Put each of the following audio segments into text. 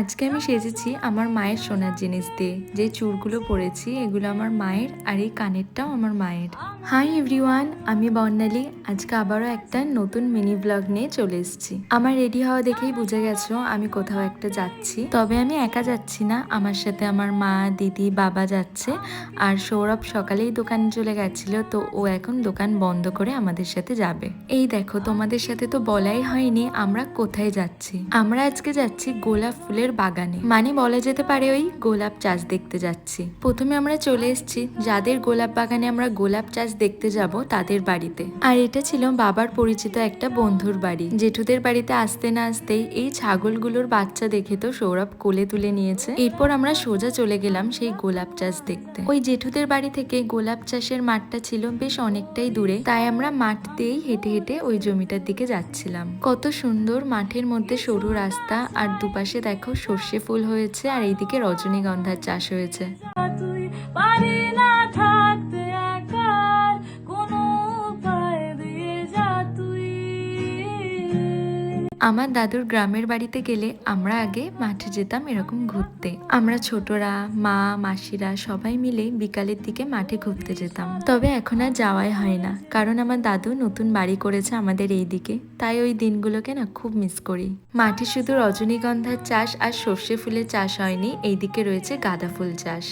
আজকে আমি সেজেছি আমার মায়ের সোনার জিনিস দিয়ে। যে চুরগুলো পরেছি, এগুলো আমার মায়ের আর এই কানেরটাও আমার মায়ের। হাই এভরিওয়ান, আমি বর্ণালী। আজকে আবারও একটা নতুন মিনি ব্লগ নিয়ে চলে এসেছি। আমার রেডি হওয়া দেখেই বুঝে গেছো আমি কোথাও একটা যাচ্ছি। তবে আমি একা যাচ্ছি না, আমার সাথে আমার মা, দিদি, বাবা যাচ্ছে। আর সৌরভ সকালেই দোকানে চলে গেছিল, তো ও এখন দোকান বন্ধ করে আমাদের সাথে যাবে। এই দেখো, তোমাদের সাথে তো বলাই হয়নি আমরা কোথায় যাচ্ছি। আমরা আজকে যাচ্ছি গোলাপ ফুলের বাগানে। মানে বলা যেতে পারে ওই গোলাপ চাষ দেখতে যাচ্ছি। প্রথমে আমরা চলে এসেছি, যাদের গোলাপ বাগানে আমরা গোলাপ চাষ দেখতে যাব তাদের বাড়িতে। আর এটা ছিল বাবার পরিচিত একটা বন্ধুর বাড়ি। জেঠুদের বাড়িতে আসতে না আসতেই এই ছাগলগুলোর বাচ্চা দেখে তো সৌরভ কোলে তুলে নিয়েছে। এরপর আমরা সোজা চলে গেলাম সেই গোলাপ চাষ দেখতে। ওই জেঠুদের বাড়ি থেকে গোলাপ চাষের মাঠটা ছিল বেশ অনেকটাই দূরে। তাই আমরা মাঠ দিয়েই হেঁটে হেঁটে ওই জমিটার দিকে যাচ্ছিলাম। কত সুন্দর মাঠের মধ্যে সরু রাস্তা আর দুপাশে দেখো সর্ষে ফুল হয়েছে আর এইদিকে রজনীগন্ধার চাষ হয়েছে। আমার দাদুর গ্রামের বাড়িতে গেলে আমরা আগে মাঠে যেতাম এরকম ঘুরতে। আমরা ছোটরা, মা, মাসিরা সবাই মিলে বিকালের দিকে মাঠে ঘুরতে যেতাম। তবে এখন আর যাওয়াই হয় না, কারণ আমার দাদু নতুন বাড়ি করেছে আমাদের এই দিকে তাই ওই দিনগুলোকে না খুব মিস করি। মাঠে শুধু রজনীগন্ধার চাষ আর সর্ষে ফুলের চাষ হয়নি, এইদিকে রয়েছে গাঁদা ফুল চাষ।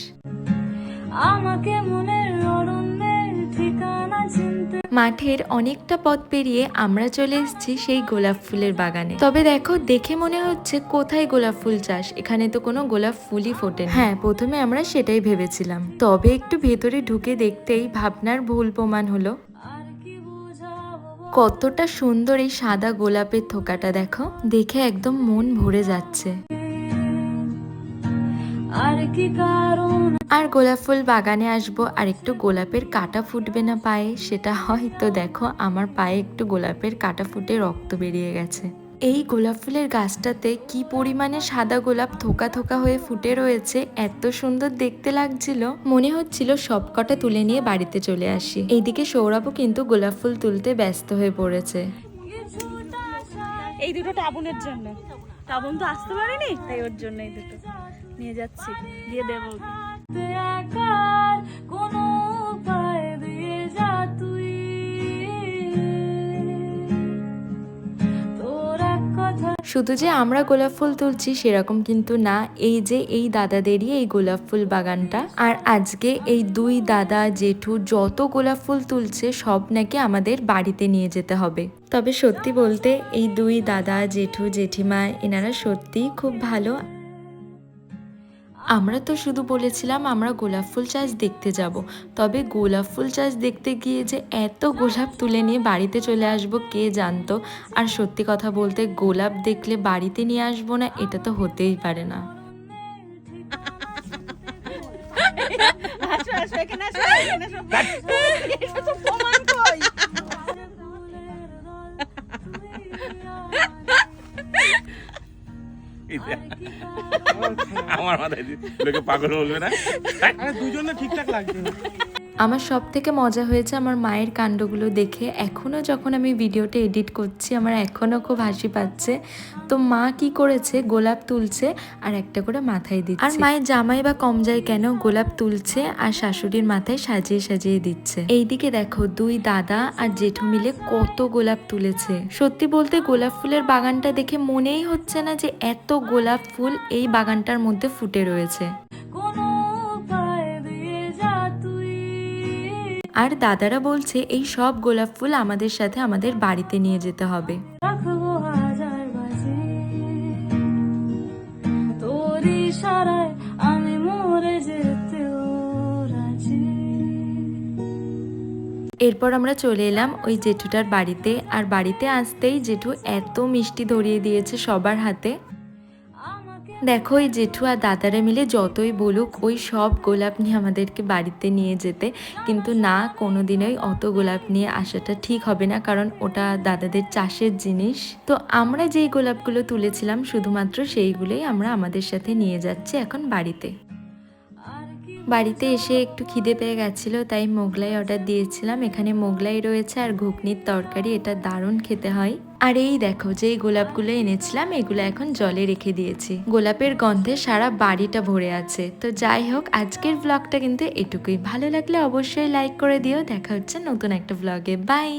আমাকে চিনতে মাঠের অনেকটা পথ পেরিয়ে আমরা চলে এসেছি সেই গোলাপ ফুলের বাগানে। তবে দেখো, দেখে মনে হচ্ছে কোথায় গোলাপ ফুল চাষ? এখানে তো কোনো গোলাপ ফুলই ফোটে হ্যাঁ প্রথমে আমরা সেটাই ভেবেছিলাম। তবে একটু ভেতরে ঢুকে দেখতেই ভাবনার ভুল প্রমাণ হলো। কতটা সুন্দর এই সাদা গোলাপের থোকাটা, দেখো। দেখে একদম মন ভরে যাচ্ছে। আর কি কারণ? আর গোলাপ ফুল বাগানে আসব আর একটু গোলাপের কাটা ফুটবে না পায়ে? সেটা হয়তো দেখো আমার পায়ে একটু গোলাপের কাটা ফুটে রক্ত বেরিয়ে গেছে। এই গোলাপ ফুলের গাছটাতে কি পরিমাণে সাদা গোলাপ থোকা থোকা হয়ে ফুটে রয়েছে এত সুন্দর দেখতে লাগছিল। মনে হচ্ছিল সব কটা তুলে নিয়ে বাড়িতে চলে আসি। এইদিকে সৌরভও কিন্তু গোলাপ ফুল তুলতে ব্যস্ত হয়ে পড়েছে। এই দুটো টাবুনের জন্য। টাবুন তো আসতে পারেনি? তাই ওর জন্য এই দুটো। নিয়ে যাচ্ছি দিয়ে দেবো কোনো উপায় দিয়ে যা তুই। শুধু যে আমরা গোলাপ ফুল তুলছি সেরকম কিন্তু না এই যে এই দাদাদেরই এই গোলাপ ফুল বাগানটা। আর আজকে এই দুই দাদা জেঠু যত গোলাপ ফুল তুলছে সব নাকি আমাদের বাড়িতে নিয়ে যেতে হবে। তবে সত্যি বলতে এই দুই দাদা জেঠু জেঠিমা এনারা সত্যিই খুব ভালো। আমরা তো শুধু বলেছিলাম আমরা গোলাপ ফুল চাষ দেখতে যাব। তবে গোলাপ ফুল চাষ দেখতে গিয়ে যে এত গোলাপ তুলে নিয়ে বাড়িতে চলে আসব কে জানতো? আর সত্যি কথা বলতে গোলাপ দেখলে বাড়িতে নিয়ে আসব না এটা তো হতেই পারে না। আসো আসো এখানে আসো এখানে আসো। আমার মাথায় লোকে পাগল বলবে না। দুজনে ঠিকঠাক লাগবে। আমার সব থেকে মজা হয়েছে আমার মায়ের কাণ্ডগুলো দেখে। এখনও যখন আমি ভিডিওটা এডিট করছি আমার এখনও খুব হাসি পাচ্ছে। তো মা কি করেছে? গোলাপ তুলছে আর একটা করে মাথায় দিচ্ছে। আর মায়ের জামাই বা কম যায় কেন? গোলাপ তুলছে আর শাশুড়ির মাথায় সাজিয়ে সাজিয়ে দিচ্ছে। এইদিকে দেখো দুই দাদা আর জেঠু মিলে কত গোলাপ তুলেছে। সত্যি বলতে গোলাপ ফুলের বাগানটা দেখে মনেই হচ্ছে না যে এত গোলাপ ফুল এই বাগানটার মধ্যে ফুটে রয়েছে। আর দাদারা বলছে এই সব গোলাপ ফুল আমাদের সাথে আমাদের বাড়িতে নিয়ে যেতে হবে। আমি মরে যেতেও রাজি। এরপর আমরা চলে এলাম ওই জেঠুটার বাড়িতে। আর বাড়িতে আসতেই জেঠু এত মিষ্টি ধরিয়ে দিয়েছে সবার হাতে। দেখো ওই জেঠু আর দাদারা মিলে যতই বলুক, ওই সব গোলাপ নিয়ে আমাদেরকে বাড়িতে নিয়ে যেতে। কিন্তু না, কোনোদিনই অত গোলাপ নিয়ে আসাটা ঠিক হবে না, কারণ ওটা দাদাদের চাষের জিনিস। তো আমরা যেই গোলাপগুলো তুলেছিলাম, শুধুমাত্র সেইগুলোই আমরা আমাদের সাথে নিয়ে যাচ্ছি এখন বাড়িতে। বাড়িতে এসে একটু খিদে পেয়ে গেছিল, তাই মোগলাই অর্ডার দিয়েছিলাম। এখানে মোগলাই রয়েছে আর ঘুগনির তরকারি, এটা দারুণ খেতে হয়। আর এই দেখো যে গোলাপগুলো এনেছিলাম, এগুলো এখন জলে রেখে দিয়েছি। গোলাপের গন্ধে সারা বাড়িটা ভরে আছে। তো যাই হোক, আজকের ব্লগটা কিন্তু এটুকুই। ভালো লাগলে অবশ্যই লাইক করে দিও। দেখা হচ্ছে নতুন একটা ব্লগে বাই